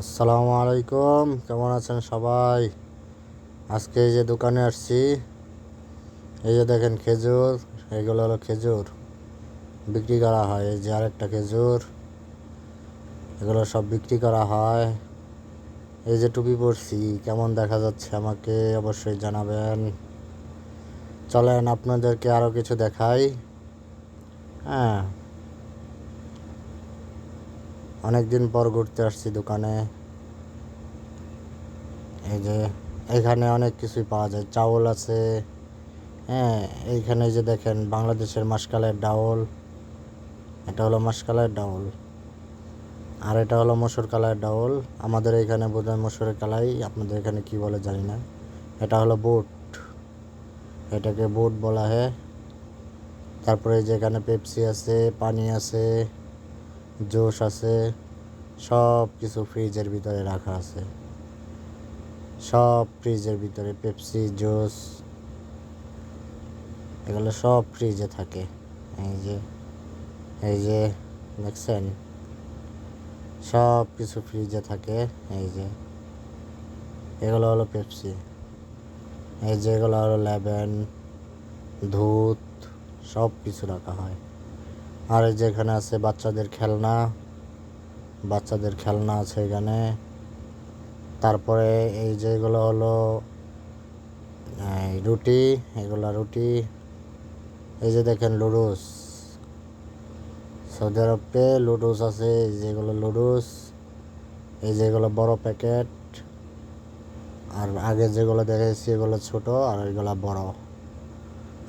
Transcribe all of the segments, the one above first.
আসসালামু আলাইকুম, কেমন আছেন সবাই? আজকে এই যে দোকানে আসছি, এই যে দেখেন খেজুর, এগুলো হলো খেজুর। বিক্রি করা হয়, এই যে আরেকটা খেজুর, এগুলো সব বিক্রি করা হয়। এই যে টুপি পরছি, কেমন দেখা যাচ্ছে আমাকে অবশ্যই জানাবেন। চলেন আপনাদেরকে আরও কিছু দেখাই। হ্যাঁ অনেক দিন পর ঘুরতে আসছি দোকানে। এই যে, এখানে অনেক কিছুই পাওয়া যায়। চাউল আছে হ্যাঁ এইখানে এই যে দেখেন, বাংলাদেশের মাসকালের ডাউল, এটা হলো মাসকালের ডাউল, আর এটা হলো মসুর কালার ডাউল। আমাদের এখানে বোধহয় মসুরের কালাই আপনাদের এখানে কি বলে জানি না। এটা হলো বুট, এটাকে বুট বলা হয়। তারপরে এই যে এখানে পেপসি আছে, পানি আছে জুস আছে, সব কিছু ফ্রিজের ভিতরে রাখা আছে। সব ফ্রিজের ভিতরে পেপসি জুস এগুলো সব ফ্রিজে থাকে। এই যে এই যে, দেখছেন? সব কিছু ফ্রিজে থাকে, এই যে। এগুলো হলো পেপসি এই যে, এগুলো হলো লেবেন ধুত সব কিছু রাখা হয়। আর এই যে এখানে আছে বাচ্চাদের খেলনা বাচ্চাদের খেলনা আছে এখানে। তারপরে এই যেগুলো হলো রুটি, এগুলো রুটি। এই যে দেখেন লুডুস। সৌদি আরবে লুডুস আছে, এই যেগুলো লুডুস। এই যেগুলো বড় প্যাকেট। আর আগে যেগুলো দেখেছি এগুলো ছোট আর এগুলো বড়।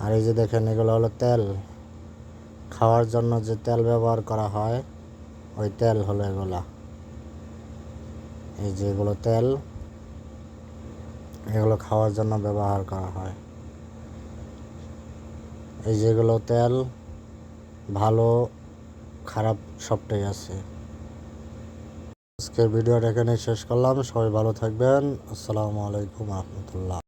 আর এই যে দেখেন এগুলো হলো তেল। খাওয়ার জন্য যে তেল ব্যবহার করা হয়, ওই তেল হলো এগুলা। এই যেগুলো তেল, এগুলো খাওয়ার জন্য ব্যবহার করা হয়। এই যেগুলো তেল, ভালো, খারাপ সবটাই আছে। আজকের ভিডিওটা এখানে শেষ করলাম। সবাই ভালো থাকবেন। আসসালামু আলাইকুম রহমতুল্লাহ।